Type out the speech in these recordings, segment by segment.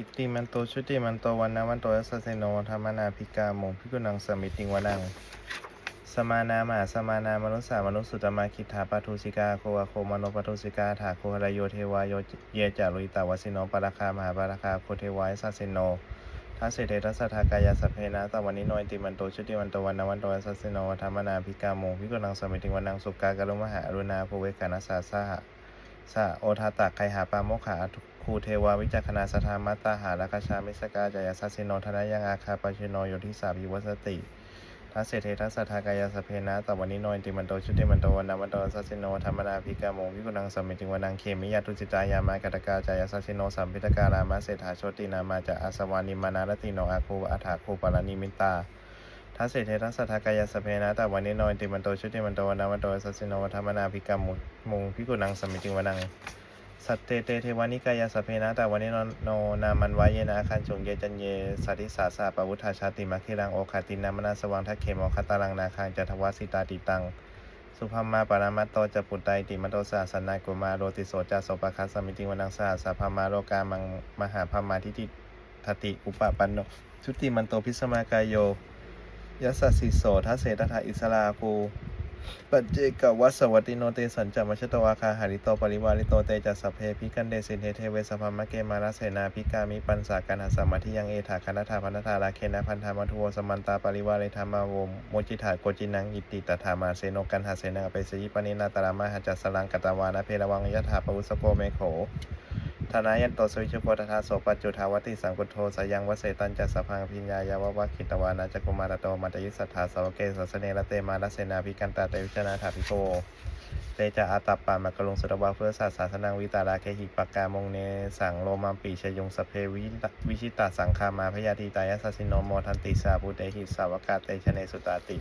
อิติมันโตชุติมันโตวันนาวันโตยัสเซโนธรรมนาภิกามงพิกุนังสมิติงวนังสมานามหาสมานามนุสสามนุสสุตมาคิทธาปทุสิกาโควะโคมโนปทุสิกาถาโคหรโยเทวายโยเยจารุยตาวสิโนปราคามหาปราคาโคเทวายสัสสิโนทัสเสเททัสสทากายาสพเพนะตวันนิโนอิติมันโตชุติมันโตวันนาวันโตยัสเซโนธรรมนาภิกามงพิกุนังสมิติงวนังสุกากรุมหาอรุณาภเวกานาสาสหะสะโอทาตะไคหาปาโมขา คูเทวาวิจักขณาสธามัตตาหาราคาชามิสกาจายสัสสิโนธนายังอาคาปชิโนโยทิสาภิวัสติทัสเสเททัสสะทากายาสเพนะตวันนิโนอิติมันโตชุติมันโตวันนามันโตสัสสิโนธรรมนาภิกามงวิกุณังสมมิติวันังเคมิยาตุจิตายามากตกาจายสัสสิโนสัมพิตการามาเศรษฐาโชตินามาจะอาสวานิมานารติโนอาคูอัฏฐาคูปารานิมิตาทัสเสเททัสสะทากายาสเพนะตวันนิโนอิติมันโตชุติมันโตวันนามันโตสัสสิโนธรรมนาภิกามงวิกุณังสมมิติวันัง สัตเตเตเทวานิกายาสพเพนะแต่วันนี้โนนามันวายเยนะคันจงเยจันเยสัติสาสาปวุธาชาติมาคิรังโอคาตินามนาสวังทักเขมอคตารังนาคังจัตวสิตาติตัง สุภามาปารามัตโตจะปุตไตติมัตโตสาสนากุมาโรติโสจาโสปะคัสสมิติวนังสาสาพามาโลกามังมหาพามาทิติทติอุปปันโนชุติมันโตพิสมากายโยยัสสสิโสทัสเสตถาอิสลาภู ปัจเจกวัสสวัตติโนเตสัญจมัชตวาคาหาริโตปริวาริโตเตจัสสพเพพิกันเดสินเทเทเวสพมะเกมาราเสนาพิกามิปันสากันหาสมาธิยังเอถาคณธาพันธาราเคนะพันธามัทวสมันตาปริวาเรธรรมาวมโมจิถาโกจินังอิติตถามาเสโนกันหาเสนาเปสยิปนินาตรามาหจัสสลังกตวานะเพรวังยถาปวุสโกเมโข ธนายันโตสวิชโพธทาโสปัจจุทาวติสังกุโทสายังวเสตันจัสพังพิญญายาวะคิตวานาจักุมารโตมัตยิสัทธาสาวเกสสเนระเตมาลเสนาภิกันตาเตวิชนาถาภิโกเตจะอาตัปปามะกะลุงสุตวาเพื่อศาสาสนังวิตาราเคหิปกามงเนสังโลมัมปีชยงสเพวิวิชิตาสังคามาพยาธิตายาสสิโนโมทันติสาปุเตหิสาวกาเตชเนสุตาติ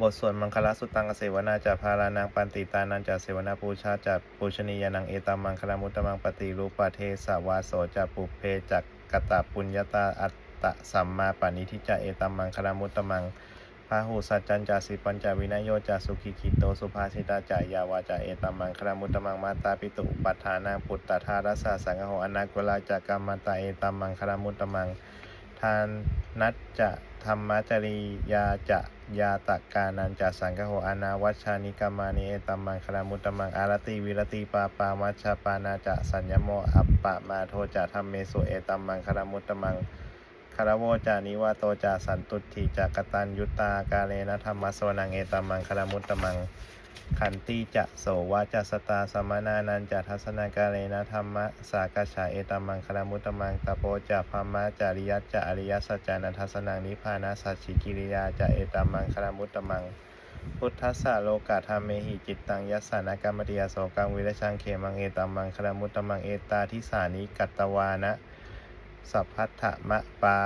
บทสวดมังคลสุตังเสวนาจะพารานังปันติตานันจะเสวนาปูชาจะปูชนียานังเอตัมมังคลมุตตมังปฏิรูปะเทสวาโสจะปุเพจักกตะปุญญาตาอัตตะสัมมาปานิทิจะเอตัมมังคลมุตตมังพาหูสัจจันจาสิปัญจวินโยจะสุขิคิโตสุภาสิตาจายาวาจะเอตัมมังคลมุตตมังมาตาปิตุปัฏฐานังปุตตทารัสสะสังโหอนากุลาจะกรรมตาเอตัมมังคลมุตตมัง ทานนัจจะธรรมจริยาจะยาตกานันจะสังฆโหอนาวัชชานิกามานิเอตัมมังคลามุตตมังอารติวิรติปาปามัชฌปานาจะสัญญโมอัปปะมาโทจะธรรมเมสุเอตัมมังคลามุตตมังคารโวจานิวาโตจาสันตุทิจะกตันยุตตากาเลนะธรรมสวนังเอตัมมังคลามุตตมัง ขันติจะโสวาจะสตาสมานานันจะทัศนากาเลนะธรรมะสากชาเอตัมมังคลามุตตมังตะโปจะพามะจาริยัจะอริยสัจจานันทัสนังนิพพานาสัจฉิกิริยาจะเอตัมมังคลามุตตมัง พุทธัสสะโลกาธรรมเมหิจิตตังยัสสานกรรมติยาโสกังวิรชังเขมังเอตัมมังคลามุตตมังเอตาทิสานิกัตตวานะสัพพัทธมะปา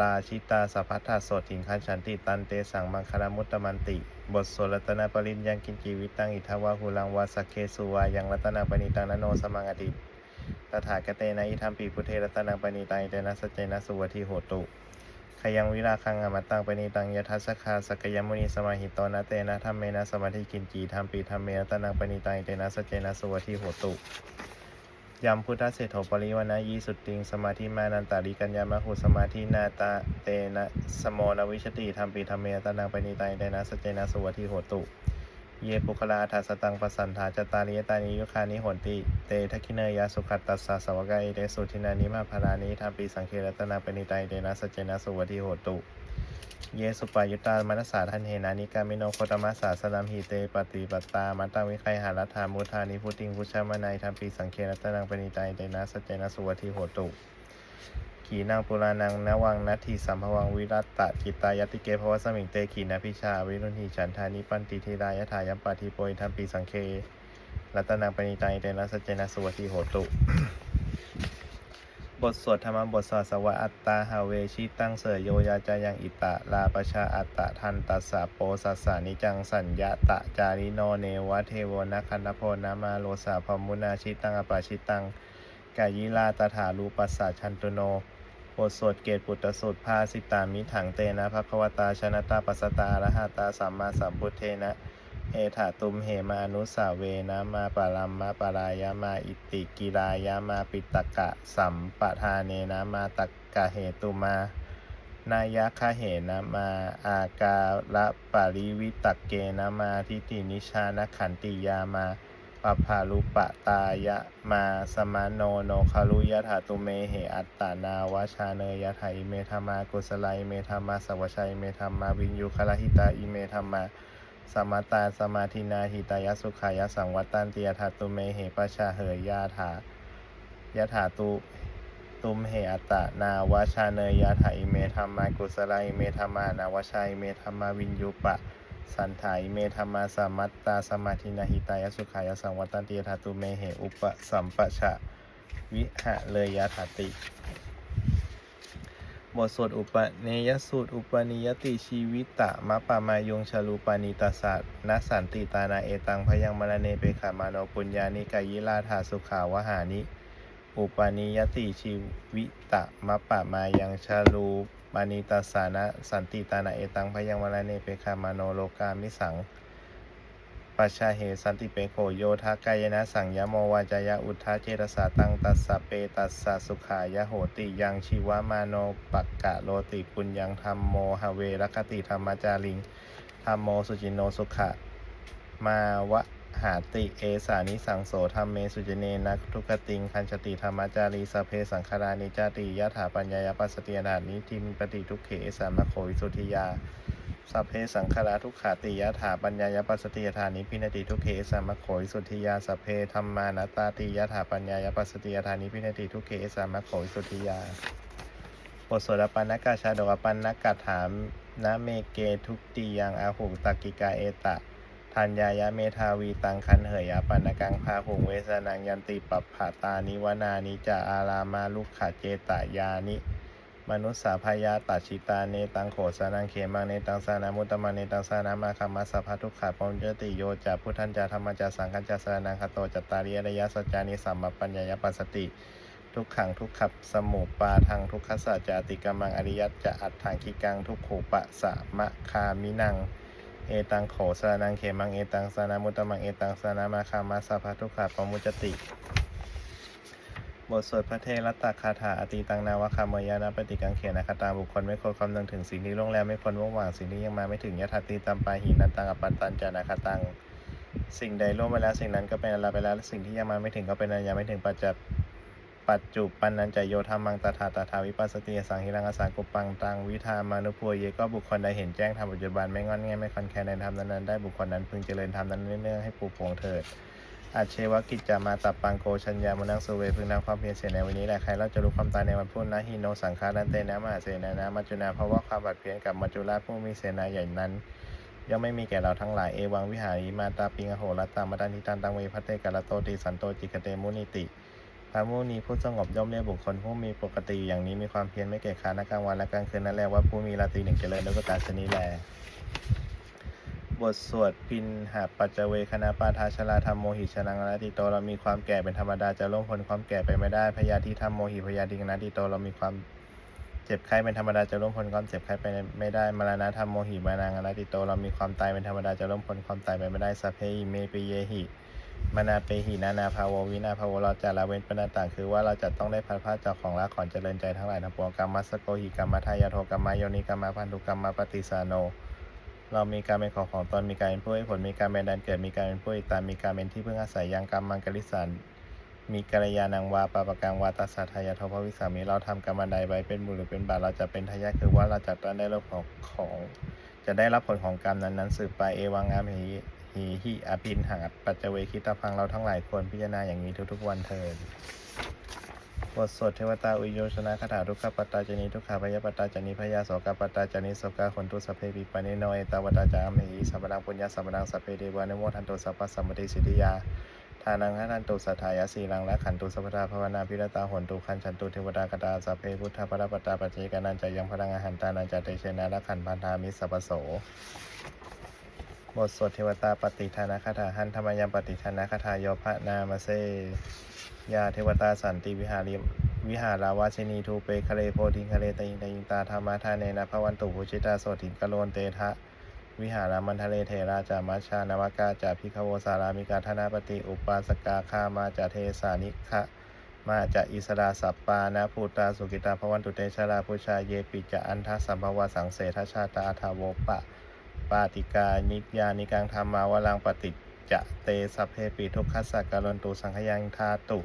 ราชิตาสัพพัทธโสถิงคันฉันติตันเตสังมังคลามุตตมันติ บทสวดรัตนปริญญังกินจีวิตังอิทาวาหุลังวาสกเคสุวายังรัตนาปณิตังนโนสมังอดิตตถาคเตนะอิทัมปีพุทเทรัตนังปณิตังเตนะสเจนะสุวทิโหตุขยังวิราคังอมตตังปณิตังยทัสคาสกยมุนีสมาหิตโนะเตนะธรรมเมนะสมาธิกินจีธรรมปีธรรมเมรัตนังปณิตังเตนะสเจนะสุวทิโหตุ ยำพุทธเศรษฐปริวนายีสุตติง สมาธิมานันตาริกัญญามะหุสมาธินาตาเตนะสมนวิชติธรรมปีธรรมเมรัตนังปณิตังอิเตนะสเจนะสุวทิโหตุ เยปุคลาทัสตังปสันธาจตาริยตานิยุคานิหนติ เตทักขิเนยาสุขัตตัสสะสวกายเตสุทินานิมาภารานิธรรมปีสังเครตนาปณิตัยเตนะสเจนะสุวทิโหตุ เยสุปายุตามนัสสาทันเหนานิกามิโนโคตมัสสาสลัมหิเตปฏิปตามัตตวิไคหารัธามุทานิพุติงพุชามนัยธรรมปีสังเครัตนังปณิตัยเตนะสเจนะสุวทิโหตุขีนางปุรานังนวังนัตถิสัมภวังวิรัตตะจิตายติเกภวสมิงเตขีนพิชาวิรุณหิฉันทานิปันติทิรายถายัมปาทิโปยธรรมปีสังเครัตนังปณิตัยเตนะสเจนะสุวทิโหตุ บทสวดธรรมบทสวดสวะอัตตาหาเวชิตังเสยโยยาจายังอิตะลาปชาอัตตะทันตัสสะโปสัสสานิจังสัญญาตะจาริโนเนวะเทวนะคันโพนามาโลสาพมุนาชิตังอปาชิตังกายิลาตถารูปัสสะชันตุโนบทสวดเกตปุตตสุตภาสิตามิถังเตนะภควตาชนะตาปัสตาอรหตาสัมมาสัมพุทเทนะ เอถาตุมเหมาอนุสาเวนะมาปารัมมะปารายะมาอิติกิรายะมาปิตกะสัมปทาเนนะมาตักกะเหตุมานายะคะเหนะมาอากาละปาริวิตกเกนะมาทิฏินิชานขันติยามาปภาลุปตายะมาสมาโนโนคารุยะถาตุเมเหอัตตานาวชาเนยะถาอิเมธรรมากุสลาอิเมธรรมาสวชัยเมธรรมาวินยูคลหิตาอิเมธรรมา สมตาสมาธินาหิตายสุขายสังวัตตันติยถาตุเมเหปชาเหยยาถายถาตุตุมเหอตะนาวชาเนยยะถาอิเมธรรมากุสลาอิเมธรรมานาวชาอิเมธรรมาวินยูปะ สันถาอิเมธรรมาสมัตตาสมาธินาหิตายสุขายสังวัตตันติยถาตุเมเหอุปสัมปชะวิหะเลยยะถาติ บทสวดอุปเนยสูตร อุปนิยติชีวิตะมะปะมายงชลูปานิตาสัตนสันติตานาเอตังพยังมรเนเปขามาโนปุญญานิกายิลาธาสุขาวหานิ อุปนิยติชีวิตะมะปะมายังชลูปานิตาสานะสันติตานาเอตังพยังมรเนเปขามาโนโลกามิสัง ปัชชาเหสันติเปโขโยทากายนะสังยโมวาจายะอุทธาเจตสาตังตัสสะเปตัสสะสุขายะโหติยังชีวมาโนปักกะโลติปุญญังธรรมโมหเวรคติธรรมจาริงธรรมโมสุจินโนสุขะมาวะหาติเอสานิสังโสธรรมเมสุจเนนะทุกติงคันชติธรรมจารีสเพสังคารานิจาติยะถาปัญญายปัสสติยนานิทิมปฏิทุกเขสามโควิสุทธิยา สัพเพสังขาราทุกขาติยถาปัญญายปัสติยฐานิพินติทุกเขสามโขยสุทธิยาสัพเพธรรมานาตาติยถาปัญญายปัสติยฐานิพินติทุกเขสามโขยสุทธิยาบทสวดปันนกาชาดกปันนกถามนะเมเกทุกติยังอาหุตกิกาเอตะทัญญายะเมทาวีตังคันเหยยปันนกังพาหุงเวสนังยันติปัปผาตานิวนานิจาอารามาลุกขเจตายานิ มนุสสาพยาตัชิตาเนตังโขสานังเขมังเนตังสานามุตมังเนตังสานามาคัมมัสสะพัทุกขาปมเจติโยจะพุทธันจาธรรมจาสังฆจาสานังคโตจัตตาริยระยะสัจจานิสัมมปัญญายปัสสติ ทุกขังทุกขับสมุปาทางทุกขสัจจาติกามังอริยัตจะอัตถังคิกังทุกขูปะสะมะคามินังเอตังโขสานังเขมังเอตังสานามุตมังเอตังสานามาคัมมัสสะพัทุกขาปมุจติ บทสวดพระเทระตคาถาอติตังนาวคามยานาปฏิกังเขนะคตาบุคคลไม่ควรคำนึงถึงสิ่งที่ล่วงแล้วไม่ควรว่องหว่างสิ่งที่ยังมาไม่ถึงยถาติตัมปาหินันตังอปันตันจานาคตัง สิ่งใดล่วงไปแล้วสิ่งนั้นก็เป็นอะไรไปแล้วสิ่งที่ยังมาไม่ถึงก็เป็นอะไรยังไม่ถึงปัจจัปัจจุปันนันจโยธามังตถาตถาวิปัสสติสังหิรังอสังกุปังตังวิธามานุพัวเยก็บุคคลใดเห็นแจ้งธรรมปัจจุบันไม่งอนแงไม่คอนแคลนในธรรมนั้นได้บุคคลนั้นพึงเจริญธรรมนั้นเนื่องให้ปลูกปงเถิด อาเชวกิจจามาตับปังโกชัญญามุนังสุเวพึงนำความเพียรเสียในวันนี้แหละใครเราจะรู้ความตายในวันพุ่นนะฮิโนสังคารันเตนะมหาเสนานะมัจจุนาเพราะว่าความบัดเพียรกับมัจจุราชผู้มีเสนาใหญ่นั้นย่อมไม่มีแก่เราทั้งหลายเอวังวิหารีมาตาปิงอโหรตามาดานิตันตังเวพัตเตกาลโตติสันโตจิกเตมุนิติพระมุนีผู้สงบย่อมเรียกบุคคลผู้มีปกติอย่างนี้มีความเพียรไม่เกียจค้านในกลางวันและกลางคืนนั่นแหละว่าผู้มีราตรีหนึ่งเจริญด้วยประการชนิดแล บทสวดปินหาปัจเจเวคณะปาทาชลาธรรมโมหิชนังอนัตติโตเรามีความแก่เป็นธรรมดาจะล่วงพ้นความแก่ไปไม่ได้พยาธิธรรมโมหิพยาธิอนัตติโตเรามีความเจ็บไข้เป็นธรรมดาจะล่วงพ้นความเจ็บไข้ไปไม่ได้มรณะธรรมโมหิมานังอนัตติโตเรามีความตายเป็นธรรมดาจะล่วงพ้นความตายไปไม่ได้สัพเพหิเมปิเยหิมนาเปหินานาภาววินาภาวเราจะละเว้นเป็นต่างคือว่าเราจะต้องได้พัดพาจากของรักของเจริญใจทั้งหลายทั้งปวงกรรมมัสโกหิกรรมทายาโทกรรมโยนิกรรมพันธุกรรมปฏิสานโน เรามีการเป็นของของตนมีการเป็นผู้ให้ผลมีการเป็นดันเกิดมีการเป็นผู้ติตามมีการเป็นที่พึ่งอาศัยยังกรรมมังกริสันมีกัลยาณังวาปะปะกังวาตัสสะทายาทภวิสามีเราทำกรรมใดไว้เป็นบุญหรือเป็นบาปเราจะเป็นทายาทคือว่าเราจะได้รับของของ จะได้รับผลของกรรมนั้นๆสืบไปเอวังอามหิหิหิอภินหังปัจเจเวคิตาพังเราทั้งหลายควรพิจารณาอย่างนี้ทุกๆวันเถิด บทสวดเทวตาอุโยชนะคาถาทุกขปัตตาจนิทุกขาพยาปัตตาจนิพยาโสกปัตตาจนิโสกาขนตุสพเพปิปานิโนเอตาวตาจามหิสัมปังปุญญาสัมปังสัพเพเดวานโมทันตุสัพพสัมปติสิทธิยาทานังหันตุสัทธายาสีลังและขันตุสัพพาภาวนาพิรตาหนตุขันชันตุเทวดากตาสัพเพพุทธปรปัตตาปัจเจกานันจะยังพลังอาหารตานันจะเตเชนะและขันพันธามิสัพพโสบทสวดเทวตาปฏิทานาคาถาหันธรรมยามปฏิทานาคาถาโยพะนามาเซ ยาเทวตาสันติวิหารวิหาราวาชนีทูเปคะเลโพธิงคะเลตยิงตยิงตาธรรมะทาเนนะพระวันตุภูชิตาโสถิงกะโลนเตทะวิหารามันทะเลเทราจามัชชานวากาจาพิคโวสารามิกาธนาปฏิอุปาสกาคามาจาเทสานิคะมาจะอิสราสัปปานะภูตาสุกิตาภวันตุเตชะลาพุชาเยปิจะอันทัสัมภวสังเสทชาตาทาวปะ ปาติกานิจยานิกังธรรมาวลังปฏิจจะเตสัพเพปิทุกขัสสะการนตุสังขยังทาตุ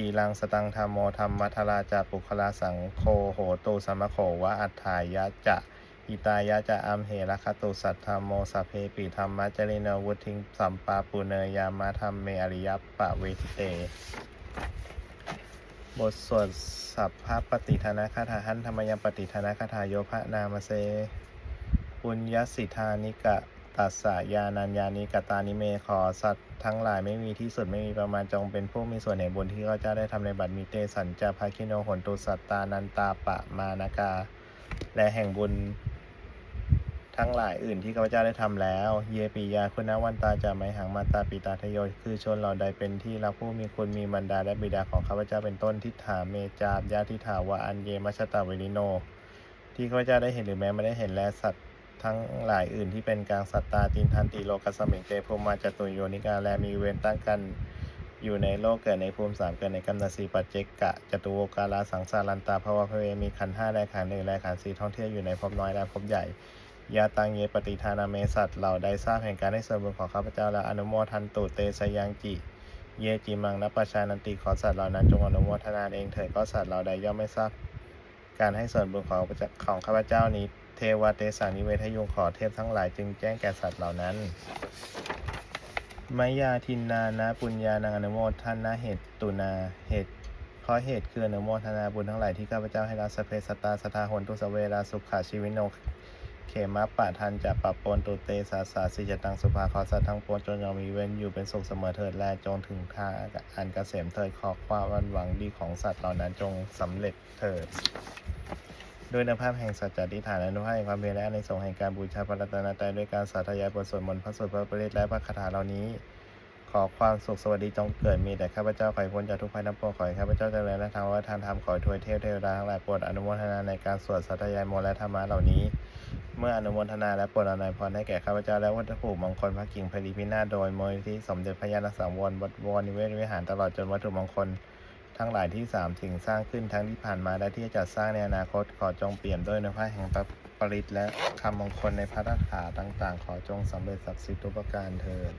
จีรังสตังธรรมโมธรรมัทราจาปุคลาสังโฆโหตุสัมโขวะอัฏฐายะจะอิตายะจะอัมเหระคตุสัทธรรมโมสัพเพปิธรรมะจริโนวุทิงสัมปาปุเนยามะธรรมเมอริยปะเวทิเต บทสวดสัพพะปฏิทานาคาถาหันธรรมยปฏิทานาคาถาโยภะนามเสปุญญสิทานิกะ ตัสสะยานัญญานิกตานิเมขอสัตว์ทั้งหลายไม่มีที่สุดไม่มีประมาณจงเป็นผู้มีส่วนในบุญที่ข้าพเจ้าได้ทำในบัดมีเตสัญจาภาคิโนหนตุสัตตานันตาปะมานากา และแห่งบุญ ทั้งหลายอื่นที่ข้าพเจ้าได้ทำแล้ว เยปิยาคุณวันตาจะไม่หังมาตาปิตาทโยคือชนเราใดเป็นที่รักผู้มีคุณมีบรรดาและบิดาของข้าพเจ้าเป็นต้นทิฏฐาเมจาบยาทิถาวะอันเยมัชตาเวลิโน ที่ข้าพเจ้าได้เห็นหรือแม้ไม่ได้เห็นและสัตว์ ทั้งหลายอื่นที่เป็นกลางสัตตาตินทันติโลกัสมิงเตภูมิมาจตุโยนิกาและมีเวรตั้งกันอยู่ในโลกเกิดในภูมิสามเกิดในกำเนิดสีปัจเจกะจตุโวกาลาสังสารันตาภาวะพระเวมีขันห้าและขันหนึ่งและขันสี่ท่องเที่ยวอยู่ในภพน้อยและภพใหญ่ยาตังเยปฏิทานาเมสัตเหล่าใดทราบแห่งการให้ส่วนบุญของข้าพเจ้าและอนุโมทันตุเตสยังจิ เยจิมังนัปปชานันติขอสัตว์เหล่านั้นจงอนุโมทนาเองเถิดก็สัตว์เหล่าใดย่อมไม่ทราบ การให้ส่วนบุญของของข้าพเจ้านี้ เทวเตสานิเวทยุงขอเทพทั้งหลายจึงแจ้งแก่สัตว์เหล่านั้นมายาทินนานะปุญญานังอนุโมทนาเหตุตุนาเหตุเพราะเหตุคืออนุโมทนาบุญทั้งหลายที่ข้าพเจ้าให้รับสเพสตตาสทาหนตุสเวลาสุขาชีวิโน เขมะปะทันจะปะปนตุเตสาสาสิจตังสุภาขอสัตว์ทั้งปวงจงยอมมีเว้นอยู่เป็นสุขเสมอเถิดแลจงถึงทาอันเกษมเถิดขอความวันหวังดีของสัตว์เหล่านั้นจงสำเร็จเถิดด้วยนภาพแห่งสัจจะทิฐานอนุภาพแห่งความเพียรและในสงส์แห่งการบูชาพระรัตนตรัยด้วยการสาธยายบทสวดมนต์พระสูตรพระปริตและพระคาถาเหล่านี้ ขอความสุขสวัสดีจงเกิดมีแต่ข้าพเจ้าขอให้พ้นจากทุกภัยทั้งปวงขอให้ข้าพเจ้าเจริญและทางวัฒนธรรมขอให้ทวยเทพเทวดาทั้งหลายโปรดอนุโมทนาในการสวดสาธยายมนต์และธรรมะเหล่านี้ เมื่ออนุโมทนาและโปรดอนัยพรให้แก่ข้าพเจ้าและวัตถุมงคลพระกิ่งพลีพินาศโดยมูลที่สมเด็จพระญาณสังวรวัดวรนิเวศวิหารตลอดจนวัตถุมงคล ทั้งหลายที่สามสิ่งสร้างขึ้นทั้งที่ผ่านมาและที่จะจัดสร้างในอนาคตขอจงเปี่ยมด้วยนภาพแห่งพระปริตและคำมงคลในพระราถาต่าง ๆ ขอจงสำเร็จศักดิ์สิทธิ์ทุกประการเทิน